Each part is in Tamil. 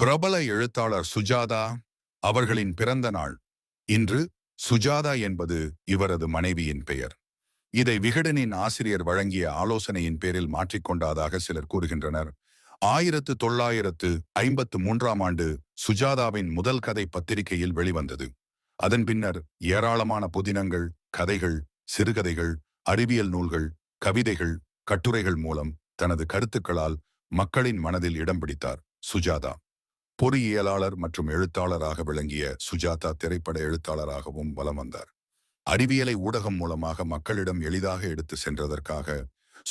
பிரபல எழுத்தாளர் சுஜாதா அவர்களின் பிறந்த நாள். இன்று சுஜாதா என்பது இவரது மனைவியின் பெயர். இதை விகடனின் ஆசிரியர் வழங்கிய ஆலோசனையின் பேரில் மாற்றிக்கொண்டதாக சிலர் கூறுகின்றனர். ஆயிரத்து தொள்ளாயிரத்து ஐம்பத்து மூன்றாம் ஆண்டு சுஜாதாவின் முதல் கதை பத்திரிகையில் வெளிவந்தது. அதன் பின்னர் ஏராளமான புதினங்கள் கதைகள் சிறுகதைகள் அறிவியல் நூல்கள் கவிதைகள் கட்டுரைகள் மூலம் தனது கருத்துக்களால் மக்களின் மனதில் இடம் பிடித்தார் சுஜாதா. பொறியியலாளர் மற்றும் எழுத்தாளராக விளங்கிய சுஜாதா திரைப்பட எழுத்தாளராகவும் வலம் வந்தார். அறிவியலை ஊடகம் மூலமாக மக்களிடம் எளிதாக எடுத்து சென்றதற்காக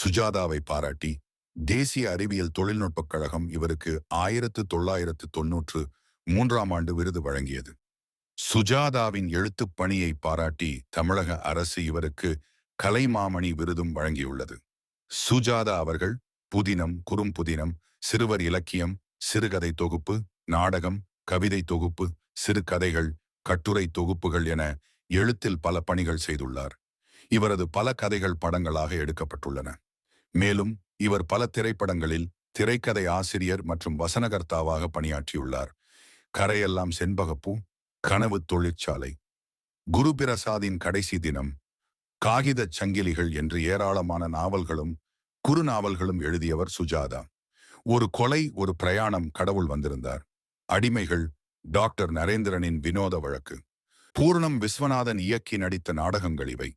சுஜாதாவை பாராட்டி தேசிய அறிவியல் தொழில்நுட்பக் கழகம் இவருக்கு ஆயிரத்து தொள்ளாயிரத்து தொன்னூற்று மூன்றாம் ஆண்டு விருது வழங்கியது. சுஜாதாவின் எழுத்துப் பணியை பாராட்டி தமிழக அரசு இவருக்கு கலைமாமணி விருதும் வழங்கியுள்ளது. சுஜாதா அவர்கள் புதினம் குறும்புதினம் சிறுவர் இலக்கியம் சிறுகதை தொகுப்பு நாடகம் கவிதை தொகுப்பு சிறுகதைகள் கட்டுரை தொகுப்புகள் என எழுத்தில் பல பணிகள் செய்துள்ளார். இவரது பல கதைகள் படங்களாக எடுக்கப்பட்டுள்ளன. மேலும் இவர் பல திரைப்படங்களில் திரைக்கதை ஆசிரியர் மற்றும் வசனகர்த்தாவாக பணியாற்றியுள்ளார். கரையெல்லாம் செண்பகப்பூ கனவு தொழிற்சாலை குரு பிரசாதின் கடைசி தினம் காகிதச் சங்கிலிகள் என்று ஏராளமான நாவல்களும் குறுநாவல்களும் எழுதியவர் சுஜாதா. ஒரு கொலை ஒரு பிரயாணம் கடவுள் வந்திருந்தார். அடிமைகள் டாக்டர் நரேந்திரனின் வினோத வழக்கு. பூர்ணம் விஸ்வநாதன் இயக்கி நடித்த நாடகங்கள் இவை.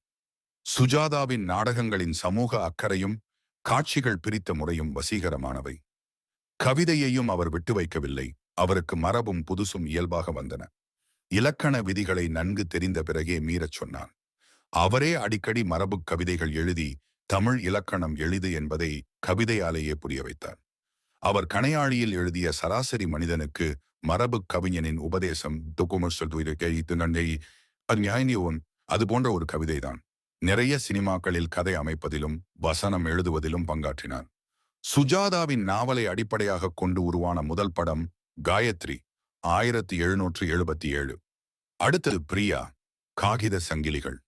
சுஜாதாவின் நாடகங்களின் சமூக அக்கறையும் காட்சிகள் பிரித்த முறையும் வசீகரமானவை. கவிதையையும் அவர் விட்டு வைக்கவில்லை. அவருக்கு மரபும் புதுசும் இயல்பாக வந்தன. இலக்கண விதிகளை நன்கு தெரிந்த பிறகே மீறச் சொன்னான். அவரே அடிக்கடி மரபுக் கவிதைகள் எழுதி தமிழ் இலக்கணம் எளிது என்பதை கவிதையாலேயே புரிய வைத்தார். அவர் கணையாழியில் எழுதிய சராசரி மனிதனுக்கு மரபு கவிஞனின் உபதேசம் அது போன்ற ஒரு கவிதைதான். நிறைய சினிமாக்களில் கதை அமைப்பதிலும் வசனம் எழுதுவதிலும் பங்காற்றினார். சுஜாதாவின் நாவலை அடிப்படையாக கொண்டு உருவான முதல் படம் காயத்ரி ஆயிரத்தி எழுநூற்று எழுபத்தி ஏழு. அடுத்தது பிரியா காகித சங்கிலிகள்.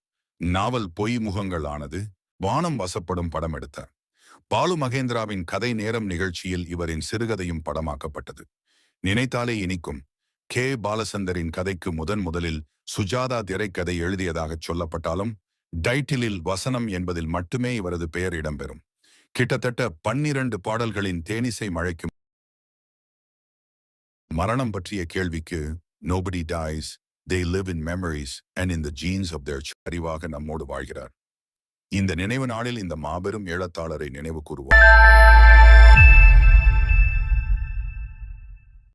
நாவல் பொய் முகங்களானது வானம் வசப்படும் படம் எடுத்தார். பாலு மகேந்திராவின் கதை நேரம் நிகழ்ச்சியில் இவரின் சிறுகதையும் படமாக்கப்பட்டது. நினைத்தாலே இனிக்கும். கே. பாலசந்தரின் கதைக்கு முதன் முதலில் சுஜாதா திரைக்கதை எழுதியதாகச் சொல்லப்பட்டாலும் டைட்டிலில் வசனம் என்பதில் மட்டுமே இவரது பெயர் இடம்பெறும். கிட்டத்தட்ட பன்னிரண்டு பாடல்களின் தேனிசை மழைக்கும் மரணம் பற்றிய கேள்விக்கு nobody dies they live in memories and in the genes of their அறிவாக நம்மோடு வாழ்கிறார். இந்த நினைவு நாளில் இந்த மாபெரும் எழுத்தாளரை நினைவு கூறுவோம்.